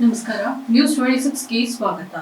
ನಮಸ್ಕಾರ news twenty ಸಿಕ್ಸ್ಗೆ ಸ್ವಾಗತ.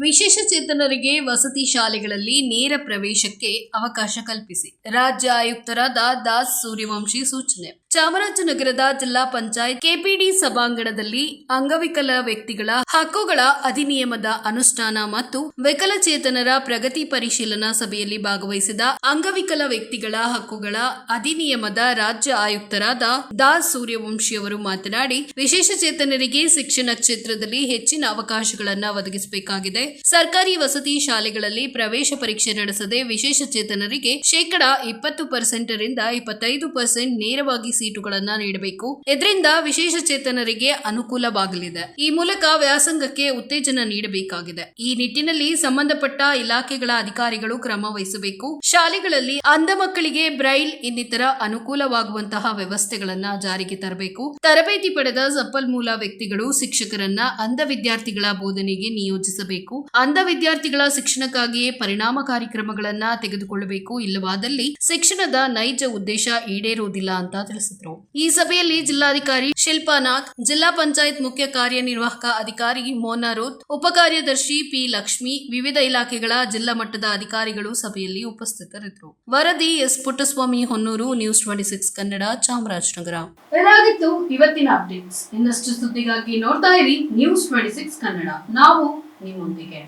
ವಿಶೇಷ ಚೇತನರಿಗೆ ವಸತಿ ಶಾಲೆಗಳಲ್ಲಿ ನೇರ ಪ್ರವೇಶಕ್ಕೆ ಅವಕಾಶ ಕಲ್ಪಿಸಿ. ರಾಜ್ಯ ಆಯುಕ್ತರಾದ ದಾಸ್ ಸೂರ್ಯವಂಶಿ ಸೂಚನೆ. ಚಾಮರಾಜನಗರದ ಜಿಲ್ಲಾ ಪಂಚಾಯತ್ ಕೆಪಿಡಿ ಸಭಾಂಗಣದಲ್ಲಿ ಅಂಗವಿಕಲ ವ್ಯಕ್ತಿಗಳ ಹಕ್ಕುಗಳ ಅಧಿನಿಯಮದ ಅನುಷ್ಠಾನ ಮತ್ತು ವಿಕಲಚೇತನರ ಪ್ರಗತಿ ಪರಿಶೀಲನಾ ಸಭೆಯಲ್ಲಿ ಭಾಗವಹಿಸಿದ ಅಂಗವಿಕಲ ವ್ಯಕ್ತಿಗಳ ಹಕ್ಕುಗಳ ಅಧಿನಿಯಮದ ರಾಜ್ಯ ಆಯುಕ್ತರಾದ ದಾಸ್ ಸೂರ್ಯವಂಶಿ ಅವರು ಮಾತನಾಡಿ ವಿಶೇಷಚೇತನರಿಗೆ ಶಿಕ್ಷಣ ಕ್ಷೇತ್ರದಲ್ಲಿ ಹೆಚ್ಚಿನ ಅವಕಾಶಗಳನ್ನು ಒದಗಿಸಬೇಕಾಗಿದೆ. ಸರ್ಕಾರಿ ವಸತಿ ಶಾಲೆಗಳಲ್ಲಿ ಪ್ರವೇಶ ಪರೀಕ್ಷೆ ನಡೆಸದೆ ವಿಶೇಷಚೇತನರಿಗೆ ಶೇಕಡಾ ಇಪ್ಪತ್ತು ಪರ್ಸೆಂಟ್ ರಿಂದ ಇಪ್ಪತ್ತೈದು ಪರ್ಸೆಂಟ್ ನೇರವಾಗಿ ಸೀಟುಗಳನ್ನ ನೀಡಬೇಕು. ಇದರಿಂದ ವಿಶೇಷ ಚೇತನರಿಗೆ ಅನುಕೂಲವಾಗಲಿದೆ. ಈ ಮೂಲಕ ವ್ಯಾಸಂಗಕ್ಕೆ ಉತ್ತೇಜನ ನೀಡಬೇಕಾಗಿದೆ. ಈ ನಿಟ್ಟಿನಲ್ಲಿ ಸಂಬಂಧಪಟ್ಟ ಇಲಾಖೆಗಳ ಅಧಿಕಾರಿಗಳು ಕ್ರಮ ವಹಿಸಬೇಕು. ಶಾಲೆಗಳಲ್ಲಿ ಅಂಧ ಮಕ್ಕಳಿಗೆ ಬ್ರೈಲ್ ಇನ್ನಿತರ ಅನುಕೂಲವಾಗುವಂತಹ ವ್ಯವಸ್ಥೆಗಳನ್ನ ಜಾರಿಗೆ ತರಬೇಕು. ತರಬೇತಿ ಪಡೆದ ಸಂಪನ್ಮೂಲ ವ್ಯಕ್ತಿಗಳು, ಶಿಕ್ಷಕರನ್ನ ಅಂಧ ವಿದ್ಯಾರ್ಥಿಗಳ ಬೋಧನೆಗೆ ನಿಯೋಜಿಸಬೇಕು. ಅಂಧ ವಿದ್ಯಾರ್ಥಿಗಳ ಶಿಕ್ಷಣಕ್ಕಾಗಿಯೇ ಪರಿಣಾಮಕಾರಿ ಕ್ರಮಗಳನ್ನ ತೆಗೆದುಕೊಳ್ಳಬೇಕು. ಇಲ್ಲವಾದಲ್ಲಿ ಶಿಕ್ಷಣದ ನೈಜ ಉದ್ದೇಶ ಈಡೇರುವುದಿಲ್ಲ ಅಂತ ತಿಳಿಸಿದ್ರು. ಈ ಸಭೆಯಲ್ಲಿ ಜಿಲ್ಲಾಧಿಕಾರಿ ಶಿಲ್ಪಾ ನಾಥ್ ಜಿಲ್ಲಾ ಪಂಚಾಯತ್ ಮುಖ್ಯ ಕಾರ್ಯನಿರ್ವಾಹಕ ಅಧಿಕಾರಿ ಮೋನಾ ರೋತ್ ಉಪಕಾರ್ಯದರ್ಶಿ ಪಿ ಲಕ್ಷ್ಮಿ, ವಿವಿಧ ಇಲಾಖೆಗಳ ಜಿಲ್ಲಾ ಮಟ್ಟದ ಅಧಿಕಾರಿಗಳು ಸಭೆಯಲ್ಲಿ ಉಪಸ್ಥಿತರಿದ್ದರು. ವರದಿ S Puttaswamy Honnur, news twenty six Kannada, Chamarajanagar. ಇದಾಗಿತ್ತು ಇವತ್ತಿನ ಅಪ್ಡೇಟ್ಸ್. ಇನ್ನಷ್ಟು ಸುದ್ದಿಗಾಗಿ ನೋಡ್ತಾ ಇರಿ ನ್ಯೂಸ್ ಟ್ವೆಂಟಿ ಸಿಕ್ಸ್ ಕನ್ನಡ. ನಾವು ನಿಮ್ಮೊಂದಿಗೆ.